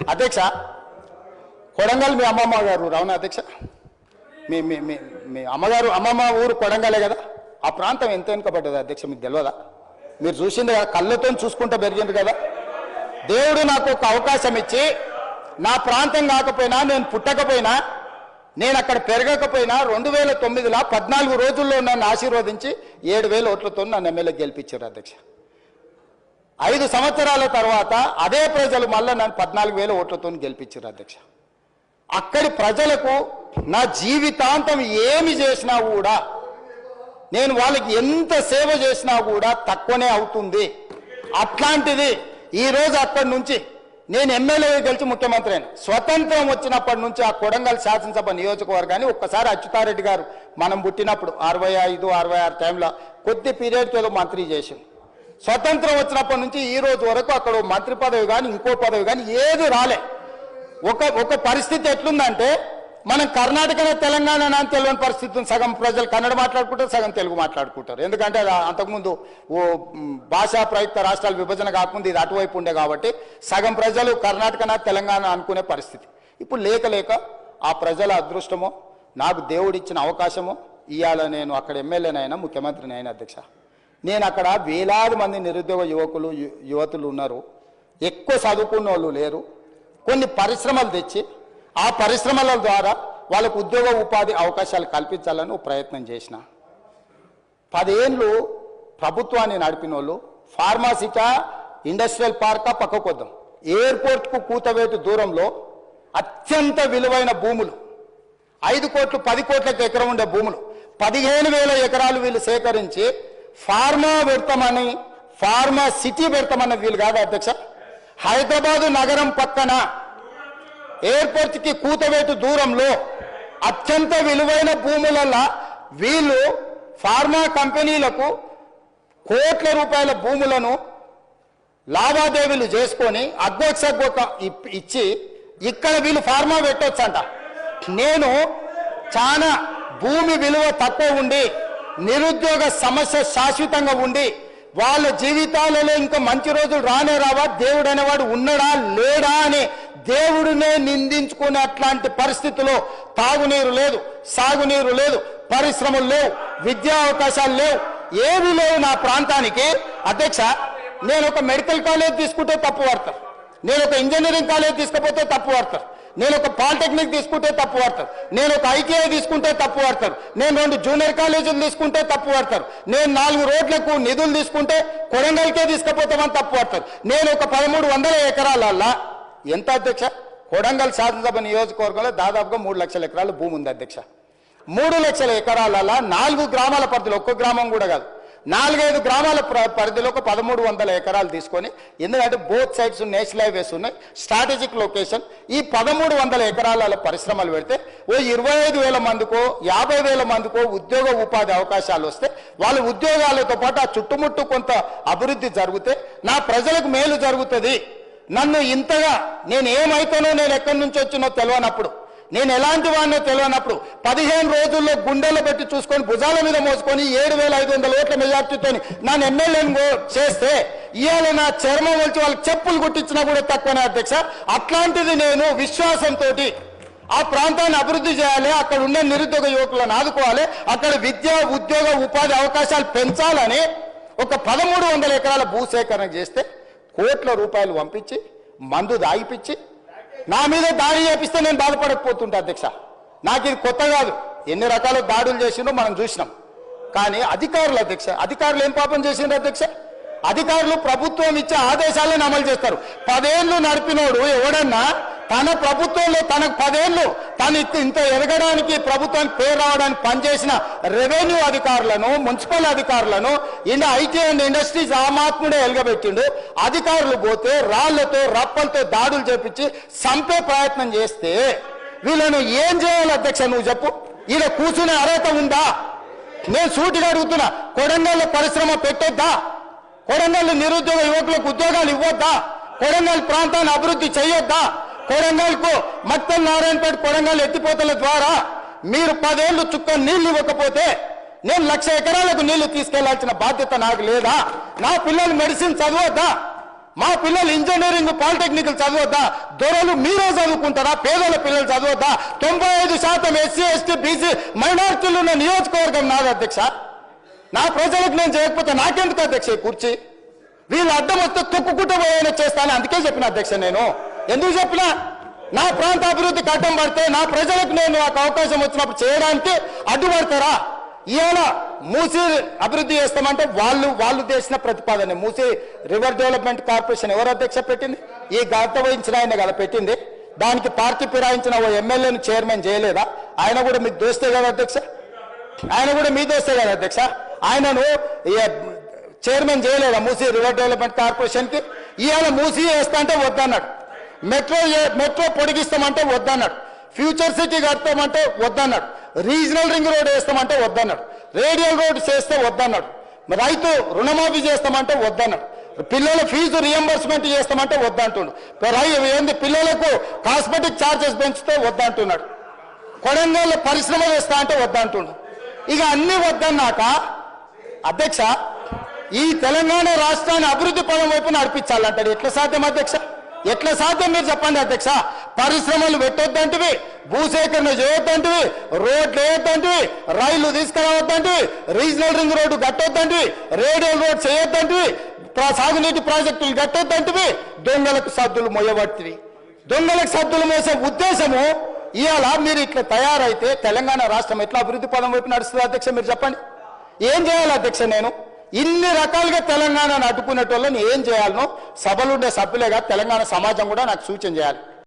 అధ్యక్ష కొడంగల్ మీ అమ్మమ్మ గారు రావునా అధ్యక్ష? మీ మీ మీ మీ అమ్మగారు అమ్మమ్మ ఊరు కొడంగలే కదా? ఆ ప్రాంతం ఎంత వెనుకబడ్డది అధ్యక్ష మీకు తెలియదా మీరు చూసింది కదా కళ్ళతో చూసుకుంటూ పెరిగింది కదా? దేవుడు నాకు ఒక అవకాశం ఇచ్చి నా ప్రాంతం కాకపోయినా నేను పుట్టకపోయినా నేను అక్కడ పెరగకపోయినా రెండు వేల తొమ్మిదిలో పద్నాలుగు రోజుల్లో నన్ను ఆశీర్వదించి ఏడు వేల ఓట్లతో నన్ను ఎమ్మెల్యే గెలిపించారు అధ్యక్ష. ఐదు సంవత్సరాల తర్వాత అదే ప్రజలు మళ్ళీ నన్ను పద్నాలుగు వేల ఓట్లతో గెలిపించారు అధ్యక్ష. అక్కడి ప్రజలకు నా జీవితాంతం ఏమి చేసినా కూడా నేను వాళ్ళకి ఎంత సేవ చేసినా కూడా తక్కువనే అవుతుంది. అట్లాంటిది ఈ రోజు అక్కడి నుంచి నేను ఎమ్మెల్యే గెలిచి ముఖ్యమంత్రి అయిన. స్వతంత్రం వచ్చినప్పటి నుంచి ఆ కొడంగల్ శాసనసభ నియోజకవర్గాన్ని ఒక్కసారి అచ్యుతారెడ్డి గారు మనం పుట్టినప్పుడు అరవై ఐదు అరవై ఆరు టైంలో కొద్ది పీరియడ్తో మంత్రి చేసింది స్వతంత్రం వచ్చినప్పటి నుంచి ఈ రోజు వరకు అక్కడ మంత్రి పదవి కానీ ఇంకో పదవి కానీ ఏది రాలే. ఒక ఒక పరిస్థితి ఎట్లుందంటే మనం కర్ణాటకనే తెలంగాణ అని తెలియని పరిస్థితి ఉంది. సగం ప్రజలు కన్నడ మాట్లాడుకుంటారు సగం తెలుగు మాట్లాడుకుంటారు. ఎందుకంటే అంతకుముందు ఓ భాషా ప్రయుక్త రాష్ట్రాల విభజన కాకుండా ఇది అటువైపు ఉండే కాబట్టి సగం ప్రజలు కర్ణాటకన తెలంగాణ అనుకునే పరిస్థితి. ఇప్పుడు లేక లేక ఆ ప్రజల అదృష్టమో నాకు దేవుడిచ్చిన అవకాశమో ఇవాళ నేను అక్కడ ఎమ్మెల్యేనైనా ముఖ్యమంత్రిని అయిన అధ్యక్ష. నేను అక్కడ వేలాది మంది నిరుద్యోగ యువకులు యువతులు ఉన్నారు. ఎక్కువ చదువుకున్న వాళ్ళు లేరు. కొన్ని పరిశ్రమలు తెచ్చి ఆ పరిశ్రమల ద్వారా వాళ్ళకు ఉద్యోగ ఉపాధి అవకాశాలు కల్పించాలని ప్రయత్నం చేసిన. పదేళ్ళు ప్రభుత్వాన్ని నడిపిన వాళ్ళు ఫార్మాసికా ఇండస్ట్రియల్ పార్కా పక్కకొద్దాం ఎయిర్పోర్ట్కు కూతవేటు దూరంలో అత్యంత విలువైన భూములు. ఐదు కోట్లు పది కోట్లకు ఎకరం ఉండే భూములు. పదిహేను వేల ఎకరాలు వీళ్ళు సేకరించి ఫార్మా పెడతామని ఫార్మా సిటీ పెడతామన్న వీళ్ళు కాదు అధ్యక్ష? హైదరాబాదు నగరం పక్కన ఎయిర్పోర్ట్కి కూతవేటు దూరంలో అత్యంత విలువైన భూములలో వీళ్ళు ఫార్మా కంపెనీలకు కోట్ల రూపాయల భూములను లావాదేవీలు చేసుకొని అగ్గోత్సగ్గోక ఇచ్చి ఇక్కడ వీళ్ళు ఫార్మా పెట్టొచ్చంట. నేను చాలా భూమి విలువ తక్కువ ఉండి నిరుద్యోగ సమస్య శాశ్వతంగా ఉండి వాళ్ళ జీవితాలలో ఇంకా మంచి రోజులు రానే రావా దేవుడు అనేవాడు ఉన్నాడా లేడా అని దేవుడినే నిందించుకునే అట్లాంటి పరిస్థితిలో తాగునీరు లేదు సాగునీరు లేదు పరిశ్రమలు లేవు విద్యా అవకాశాలు లేవు ఏవి లేవు నా ప్రాంతానికి. అధ్యక్ష నేను ఒక మెడికల్ కాలేజ్ తీసుకుంటే తప్పు పడతారు నేను ఒక ఇంజనీరింగ్ కాలేజ్ తీసుకపోతే తప్పు పడతారు నేను ఒక పాలిటెక్నిక్ తీసుకుంటే తప్పు పడతారు నేను ఒక ఐటీఐ తీసుకుంటే తప్పు పడతారు నేను రెండు జూనియర్ కాలేజీలు తీసుకుంటే తప్పు పడతారు నేను నాలుగు రోడ్లకు నిధులు తీసుకుంటే కొడంగల్కే తీసుకుపోతామని తప్పు పడతారు నేను ఒక పదమూడు వందల ఎకరాలల్లా ఎంత అధ్యక్ష? కొడంగల్ శాసనసభ నియోజకవర్గంలో దాదాపుగా మూడు లక్షల ఎకరాల భూమి ఉంది అధ్యక్ష. మూడు లక్షల ఎకరాలల్లా నాలుగు గ్రామాల పరిధిలో ఒక్క గ్రామం కూడా కాదు. నాలుగైదు గ్రామాల పరిధిలో ఒక పదమూడు వందల ఎకరాలు తీసుకొని ఎందుకంటే బోత్ సైడ్స్ నేషనల్ హైవేస్ ఉన్నాయి. స్ట్రాటజిక్ లొకేషన్ ఈ పదమూడు వందల ఎకరాల పరిశ్రమలు పెడితే ఓ ఇరవై ఐదు వేల మందికో యాభై వేల మందికో ఉద్యోగ ఉపాధి అవకాశాలు వస్తే వాళ్ళ ఉద్యోగాలతో పాటు ఆ చుట్టుముట్టు కొంత అభివృద్ధి జరిగితే నా ప్రజలకు మేలు జరుగుతుంది. నన్ను ఇంతగా నేను ఏమైతానో నేను ఎక్కడి నుంచి వచ్చినో తెలియనప్పుడు నేను ఎలాంటి వాడినో తెలియనప్పుడు పదిహేను రోజుల్లో గుండెలు పెట్టి చూసుకొని భుజాల మీద మోసుకొని ఏడు వేల ఐదు వందల ఓట్ల మెజార్టీతో నన్ను ఎమ్మెల్యేను చేస్తే ఇవాళ నా చర్మం వచ్చి వాళ్ళకి చెప్పులు కుట్టించినా కూడా తక్కువనే అధ్యక్ష. అట్లాంటిది నేను విశ్వాసంతో ఆ ప్రాంతాన్ని అభివృద్ధి చేయాలి అక్కడ ఉండే నిరుద్యోగ యువకులను ఆదుకోవాలి అక్కడ విద్య ఉద్యోగ ఉపాధి అవకాశాలు పెంచాలని ఒక పదమూడు వందల ఎకరాల భూసేకరణ చేస్తే కోట్ల రూపాయలు పంపించి మందు దాగిపించి నా మీద దాడి చేపిస్తే నేను బాధపడకపోతుంటా అధ్యక్ష. నాకు ఇది కొత్త కాదు. ఎన్ని రకాల దాడులు చేసిండో మనం చూసినాం. కానీ అధికారులు అధ్యక్ష అధికారులు ఏం పాపం చేసిండ్రు అధ్యక్ష? అధికారులు ప్రభుత్వం ఇచ్చే ఆదేశాలను అమలు చేస్తారు. పదేళ్ళు నడిపినోడు ఎవడన్నా తన ప్రభుత్వంలో తనకు పదేళ్ళు తను ఇంత- ఇంత ఎదగడానికి ప్రభుత్వానికి పేరు రావడానికి పనిచేసిన రెవెన్యూ అధికారులను మున్సిపల్ అధికారులను ఈయన ఐటీ అండ్ ఇండస్ట్రీస్ ఆమాత్ముడే ఎలగబెట్టిండు. అధికారులు పోతే రాళ్ళతో రప్పలతో దాడులు చేపించి చంపే ప్రయత్నం చేస్తే వీళ్ళను ఏం చేయాలి అధ్యక్ష నువ్వు చెప్పు? ఈయన కూర్చునే అర్హత ఉందా? నేను సూటిగా అడుగుతున్నా కొడంగల్ పరిశ్రమ పెట్టొద్దా? కొడంగల్ నిరుద్యోగ యువకులకు ఉద్యోగాలు ఇవ్వొద్దా? కొడంగల్ ప్రాంతాన్ని అభివృద్ధి చేయొద్దా? కొడంగల్కు మత్తల్ నారాయణపేట కొడంగల్ ఎత్తిపోతల ద్వారా మీరు పదేళ్ళు చుక్క నీళ్ళు ఇవ్వకపోతే నేను లక్ష ఎకరాలకు నీళ్ళు తీసుకెళ్ళాల్సిన బాధ్యత నాకు లేదా? నా పిల్లలు మెడిసిన్ చదవద్దా? మా పిల్లలు ఇంజనీరింగ్ పాలిటెక్నికల్ చదవద్దా? దొరలు మీరే చదువుకుంటారా? పేదల పిల్లలు చదవద్దా? తొంభై ఐదు శాతం ఎస్సీ ఎస్టీ బీసీ మైనార్టీలు ఉన్న నియోజకవర్గం నాది అధ్యక్ష. నా ప్రజలకు నేను చేయకపోతే నాకెందుకు అధ్యక్ష ఈ కుర్చీ? వీళ్ళు అడ్డం వస్తే తొక్కుకుంటూ పోయేనా చేస్తాను. అందుకే చెప్పిన అధ్యక్ష నేను. ఎందుకు చెప్పినా? నా ప్రాంత అభివృద్ధి కట్టం పడితే నా ప్రజలకు నేను నాకు అవకాశం వచ్చినప్పుడు చేయడానికి అడ్డుపడతారా? ఇవాళ మూసీ అభివృద్ధి చేస్తామంటే వాళ్ళు వాళ్ళు చేసిన ప్రతిపాదన. మూసీ రివర్ డెవలప్మెంట్ కార్పొరేషన్ ఎవరు అధ్యక్ష పెట్టింది? ఈ గత వహించిన ఆయన కదా పెట్టింది. దానికి పార్టీ ఫిరాయించిన ఓ ఎమ్మెల్యేను చైర్మన్ చేయలేదా? ఆయన కూడా మీకు దోస్తే కదా అధ్యక్ష? ఆయన కూడా మీ దోస్తే కదా అధ్యక్ష? ఆయనను చైర్మన్ చేయలేదా మూసీ రివర్ డెవలప్మెంట్ కార్పొరేషన్కి? ఈయన ఇవాళ మూసీ వేస్తా అంటే వద్దన్నాడు. మెట్రో ఏ- మెట్రో పొడిగిస్తామంటే వద్దన్నాడు. ఫ్యూచర్ సిటీ కడతామంటే వద్దన్నాడు. రీజనల్ రింగ్ రోడ్ వేస్తామంటే వద్దన్నాడు. రేడియల్ రోడ్ చేస్తే వద్దన్నాడు. రైతు రుణమాఫీ చేస్తామంటే వద్దన్నాడు. పిల్లల ఫీజు రియంబర్స్మెంట్ చేస్తామంటే వద్దంటున్నాడు. ఏంది పిల్లలకు కాస్మెటిక్ ఛార్జెస్ పెంచితే వద్దంటున్నాడు. కొడంగల్ పరిశ్రమ చేస్తా అంటే వద్దంటుండు ఇక అన్ని వద్దన్నాక అధ్యక్ష ఈ తెలంగాణ రాష్ట్రాన్ని అభివృద్ధి పదం వైపు నడిపించాలంటాడు. ఎట్లా సాధ్యం అధ్యక్ష? ఎట్లా సాధ్యం మీరు చెప్పండి అధ్యక్ష? పరిశ్రమలు పెట్టొద్దంటివి భూసేకరణ చేయొద్దంటివి రోడ్లు వేయొద్దంటివి రైళ్ళు తీసుకురావద్దంటివి రీజనల్ రింగ్ రోడ్డు కట్టొద్దంటివి రేడియల్ రోడ్ చేయొద్దంటివి సాగునీటి ప్రాజెక్టులు కట్టొద్దంటివి దొంగలకు సద్దులు మొయ్యబట్టివి దొంగలకు సద్దులు మోసే ఉద్దేశము ఇవాళ మీరు ఇట్లా తయారైతే తెలంగాణ రాష్ట్రం ఎట్లా అభివృద్ధి పదం వైపు నడుస్తుంది అధ్యక్ష మీరు చెప్పండి. ఏం చేయాలి అధ్యక్ష నేను? ఇన్ని రకాలుగా తెలంగాణను అడ్డుకునేటోళ్ళని ఏం చేయాలనో సభలుండే సభ్యులేగా తెలంగాణ సమాజం కూడా నాకు సూచన చేయాలి.